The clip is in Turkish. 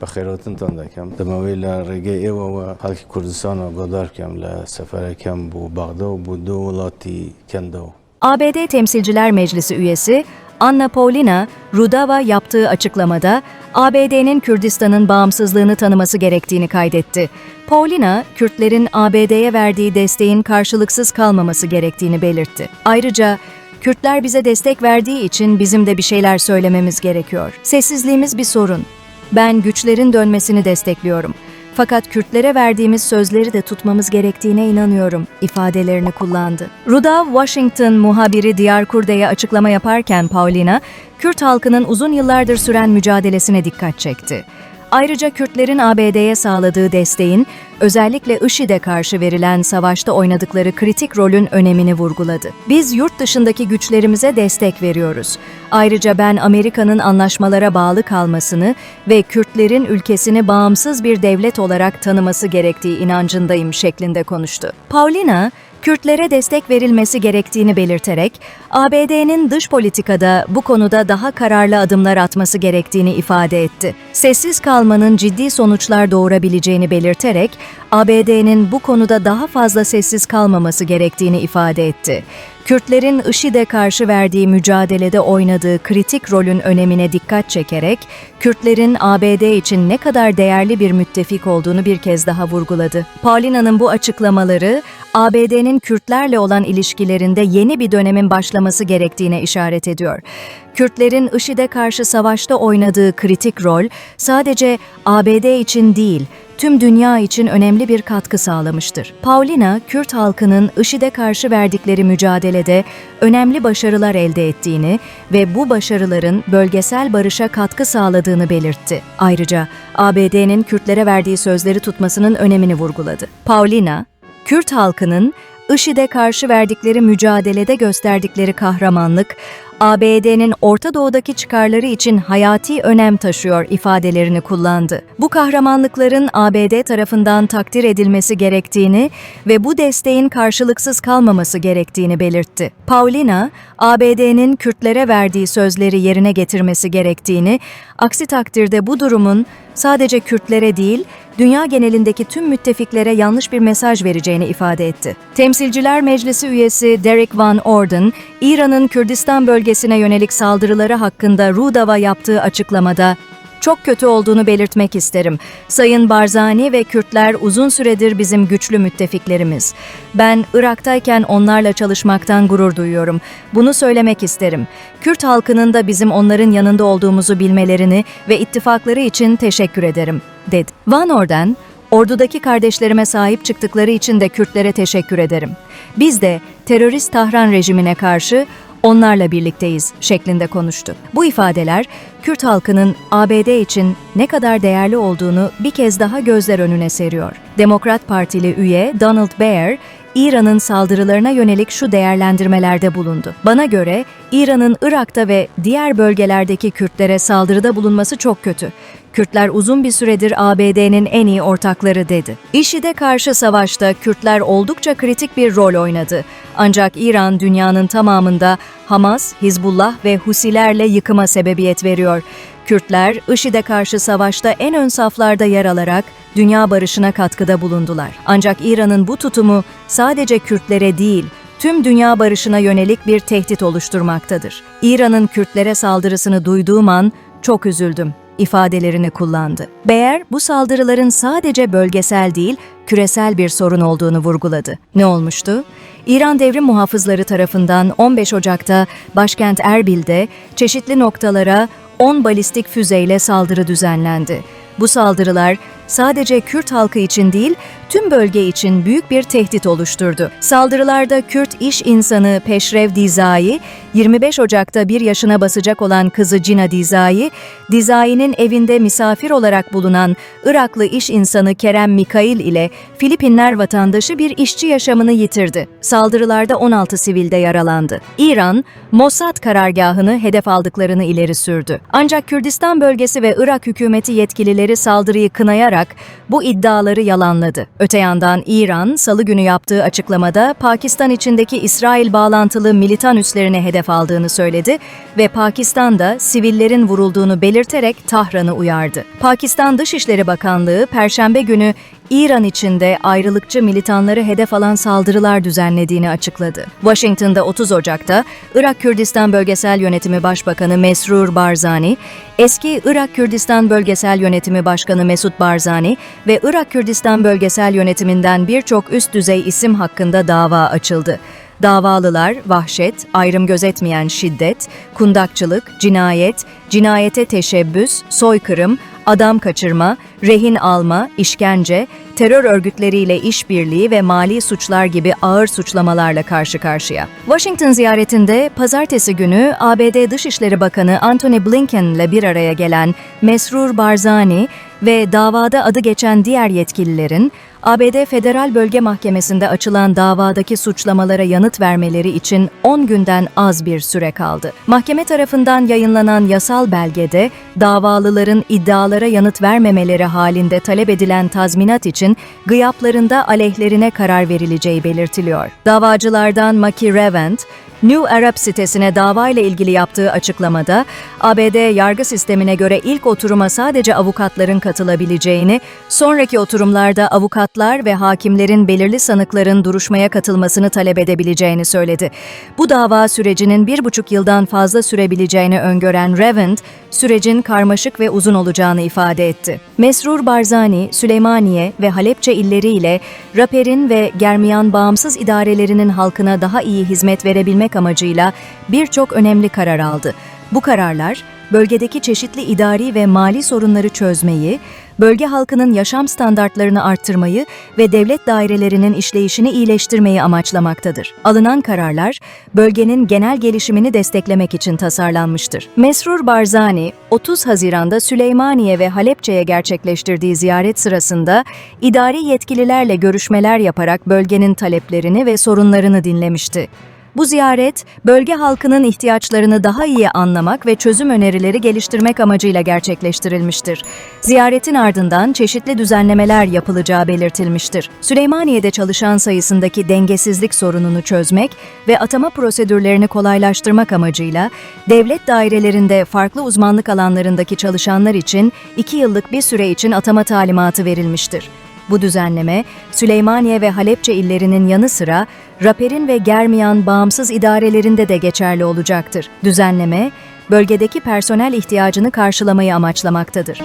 بەخێرەوتنتان دەکەم دەمەوەی لە ڕێگەی ئێوەوە خەڵکی کوردستان و گۆدار بکەم لە سەفەرەکەم بۆ بەغدە و بۆ دوو وڵاتی کەندەوە ABD Temsilciler Meclisi üyesi Anna Paulina, Rudava yaptığı açıklamada ABD'nin Kürdistan'ın bağımsızlığını tanıması gerektiğini kaydetti. Paulina, Kürtlerin ABD'ye verdiği desteğin karşılıksız kalmaması gerektiğini belirtti. Ayrıca Kürtler bize destek verdiği için bizim de bir şeyler söylememiz gerekiyor. Sessizliğimiz bir sorun. Ben güçlerin dönmesini destekliyorum. Fakat Kürtlere verdiğimiz sözleri de tutmamız gerektiğine inanıyorum ifadelerini kullandı. Rudav Washington muhabiri Diyar Kurde'ye açıklama yaparken Paulina, Kürt halkının uzun yıllardır süren mücadelesine dikkat çekti. Ayrıca Kürtlerin ABD'ye sağladığı desteğin özellikle IŞİD'e karşı verilen savaşta oynadıkları kritik rolün önemini vurguladı. Biz yurt dışındaki güçlerimize destek veriyoruz. Ayrıca ben Amerika'nın anlaşmalara bağlı kalmasını ve Kürtlerin ülkesini bağımsız bir devlet olarak tanıması gerektiği inancındayım şeklinde konuştu. Paulina, Kürtlere destek verilmesi gerektiğini belirterek, ABD'nin dış politikada bu konuda daha kararlı adımlar atması gerektiğini ifade etti. Sessiz kalmanın ciddi sonuçlar doğurabileceğini belirterek, ABD'nin bu konuda daha fazla sessiz kalmaması gerektiğini ifade etti. Kürtlerin IŞİD'e karşı verdiği mücadelede oynadığı kritik rolün önemine dikkat çekerek, Kürtlerin ABD için ne kadar değerli bir müttefik olduğunu bir kez daha vurguladı. Paulina'nın bu açıklamaları, ABD'nin Kürtlerle olan ilişkilerinde yeni bir dönemin başlaması gerektiğine işaret ediyor. Kürtlerin IŞİD'e karşı savaşta oynadığı kritik rol sadece ABD için değil, tüm dünya için önemli bir katkı sağlamıştır. Paulina, Kürt halkının IŞİD'e karşı verdikleri mücadelede önemli başarılar elde ettiğini ve bu başarıların bölgesel barışa katkı sağladığını belirtti. Ayrıca ABD'nin Kürtlere verdiği sözleri tutmasının önemini vurguladı. Paulina, Kürt halkının IŞİD'e karşı verdikleri mücadelede gösterdikleri kahramanlık, ABD'nin Orta Doğu'daki çıkarları için hayati önem taşıyor ifadelerini kullandı. Bu kahramanlıkların ABD tarafından takdir edilmesi gerektiğini ve bu desteğin karşılıksız kalmaması gerektiğini belirtti. Paulina, ABD'nin Kürtlere verdiği sözleri yerine getirmesi gerektiğini, aksi takdirde bu durumun sadece Kürtlere değil, dünya genelindeki tüm müttefiklere yanlış bir mesaj vereceğini ifade etti. Temsilciler Meclisi üyesi Derek Van Orden, İran'ın Kürdistan bölgesine yönelik saldırıları hakkında Rudava yaptığı açıklamada çok kötü olduğunu belirtmek isterim. Sayın Barzani ve Kürtler uzun süredir bizim güçlü müttefiklerimiz. Ben Irak'tayken onlarla çalışmaktan gurur duyuyorum. Bunu söylemek isterim. Kürt halkının da bizim onların yanında olduğumuzu bilmelerini ve ittifakları için teşekkür ederim, dedi. Van Orden, Ordudaki kardeşlerime sahip çıktıkları için de Kürtlere teşekkür ederim. Biz de terörist Tahran rejimine karşı onlarla birlikteyiz şeklinde konuştu. Bu ifadeler Kürt halkının ABD için ne kadar değerli olduğunu bir kez daha gözler önüne seriyor. Demokrat Partili üye Donald Baer, İran'ın saldırılarına yönelik şu değerlendirmelerde bulundu. Bana göre İran'ın Irak'ta ve diğer bölgelerdeki Kürtlere saldırıda bulunması çok kötü. Kürtler uzun bir süredir ABD'nin en iyi ortakları dedi. IŞİD'e karşı savaşta Kürtler oldukça kritik bir rol oynadı. Ancak İran dünyanın tamamında Hamas, Hizbullah ve Husilerle yıkıma sebebiyet veriyor. Kürtler, IŞİD'e karşı savaşta en ön saflarda yer alarak dünya barışına katkıda bulundular. Ancak İran'ın bu tutumu sadece Kürtlere değil, tüm dünya barışına yönelik bir tehdit oluşturmaktadır. İran'ın Kürtlere saldırısını duyduğum an çok üzüldüm ifadelerini kullandı. Beyer bu saldırıların sadece bölgesel değil, küresel bir sorun olduğunu vurguladı. Ne olmuştu? İran Devrim Muhafızları tarafından 15 Ocak'ta başkent Erbil'de çeşitli noktalara 10 balistik füzeyle saldırı düzenlendi. Bu saldırılar sadece Kürt halkı için değil, tüm bölge için büyük bir tehdit oluşturdu. Saldırılarda Kürt iş insanı Peşrev Dizai, 25 Ocak'ta bir yaşına basacak olan kızı Cina Dizai, Dizai'nin evinde misafir olarak bulunan Iraklı iş insanı Kerem Mikail ile Filipinler vatandaşı bir işçi yaşamını yitirdi. Saldırılarda 16 sivil de yaralandı. İran, Mossad karargahını hedef aldıklarını ileri sürdü. Ancak Kürdistan bölgesi ve Irak hükümeti yetkilileri saldırıyı kınayarak kullanarak bu iddiaları yalanladı. Öte yandan İran, salı günü yaptığı açıklamada Pakistan içindeki İsrail bağlantılı militan üslerine hedef aldığını söyledi ve Pakistan'da sivillerin vurulduğunu belirterek Tahran'ı uyardı. Pakistan Dışişleri Bakanlığı, Perşembe günü İran içinde ayrılıkçı militanları hedef alan saldırılar düzenlediğini açıkladı. Washington'da 30 Ocak'ta Irak Kürdistan Bölgesel Yönetimi Başbakanı Mesrur Barzani, eski Irak Kürdistan Bölgesel Yönetimi Başkanı Mesut Barzani ve Irak Kürdistan Bölgesel Yönetiminden birçok üst düzey isim hakkında dava açıldı. Davalılar vahşet, ayrım gözetmeyen şiddet, kundakçılık, cinayet, cinayete teşebbüs, soykırım, adam kaçırma, rehin alma, işkence, terör örgütleriyle işbirliği ve mali suçlar gibi ağır suçlamalarla karşı karşıya. Washington ziyaretinde pazartesi günü ABD Dışişleri Bakanı Antony Blinken ile bir araya gelen Mesrur Barzani ve davada adı geçen diğer yetkililerin ABD Federal Bölge Mahkemesi'nde açılan davadaki suçlamalara yanıt vermeleri için 10 günden az bir süre kaldı. Mahkeme tarafından yayınlanan yasal belgede davalıların iddialara yanıt vermemeleri halinde talep edilen tazminat için gıyaplarında aleyhlerine karar verileceği belirtiliyor. Davacılardan Maki Revent, New Arab sitesine davayla ilgili yaptığı açıklamada, ABD yargı sistemine göre ilk oturuma sadece avukatların katılabileceğini, sonraki oturumlarda avukatlar ve hakimlerin belirli sanıkların duruşmaya katılmasını talep edebileceğini söyledi. Bu dava sürecinin bir buçuk yıldan fazla sürebileceğini öngören Revent, sürecin karmaşık ve uzun olacağını ifade etti. Mesrur Barzani, Süleymaniye ve Halepçe illeriyle Raper'in ve Germiyan bağımsız idarelerinin halkına daha iyi hizmet verebilmek amacıyla birçok önemli karar aldı. Bu kararlar, bölgedeki çeşitli idari ve mali sorunları çözmeyi, bölge halkının yaşam standartlarını arttırmayı ve devlet dairelerinin işleyişini iyileştirmeyi amaçlamaktadır. Alınan kararlar, bölgenin genel gelişimini desteklemek için tasarlanmıştır. Mesrur Barzani, 30 Haziran'da Süleymaniye ve Halepçe'ye gerçekleştirdiği ziyaret sırasında idari yetkililerle görüşmeler yaparak bölgenin taleplerini ve sorunlarını dinlemişti. Bu ziyaret, bölge halkının ihtiyaçlarını daha iyi anlamak ve çözüm önerileri geliştirmek amacıyla gerçekleştirilmiştir. Ziyaretin ardından çeşitli düzenlemeler yapılacağı belirtilmiştir. Süleymaniye'de çalışan sayısındaki dengesizlik sorununu çözmek ve atama prosedürlerini kolaylaştırmak amacıyla devlet dairelerinde farklı uzmanlık alanlarındaki çalışanlar için 2 yıllık bir süre için atama talimatı verilmiştir. Bu düzenleme, Süleymaniye ve Halepçe illerinin yanı sıra Raper'in ve Germiyan bağımsız idarelerinde de geçerli olacaktır. Düzenleme, bölgedeki personel ihtiyacını karşılamayı amaçlamaktadır.